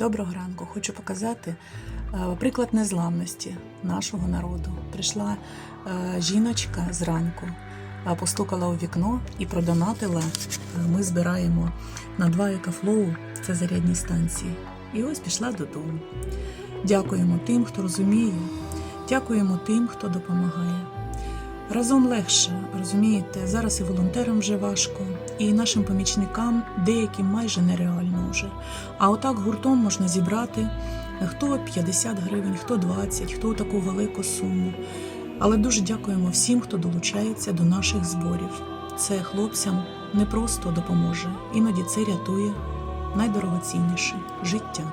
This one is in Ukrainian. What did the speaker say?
Доброго ранку. Хочу показати е, приклад незламності нашого народу. Прийшла е, жіночка зранку, е, постукала у вікно і продонатила. Ми збираємо на два екафлоу, це зарядні станції. І ось пішла додому. Дякуємо тим, хто розуміє, дякуємо тим, хто допомагає. Разом легше, розумієте, зараз і волонтерам вже важко, і нашим помічникам деяким майже нереально вже. А отак гуртом можна зібрати хто 50 гривень, хто 20, хто таку велику суму. Але дуже дякуємо всім, хто долучається до наших зборів. Це хлопцям не просто допоможе, іноді це рятує найдорогоцінніше життя.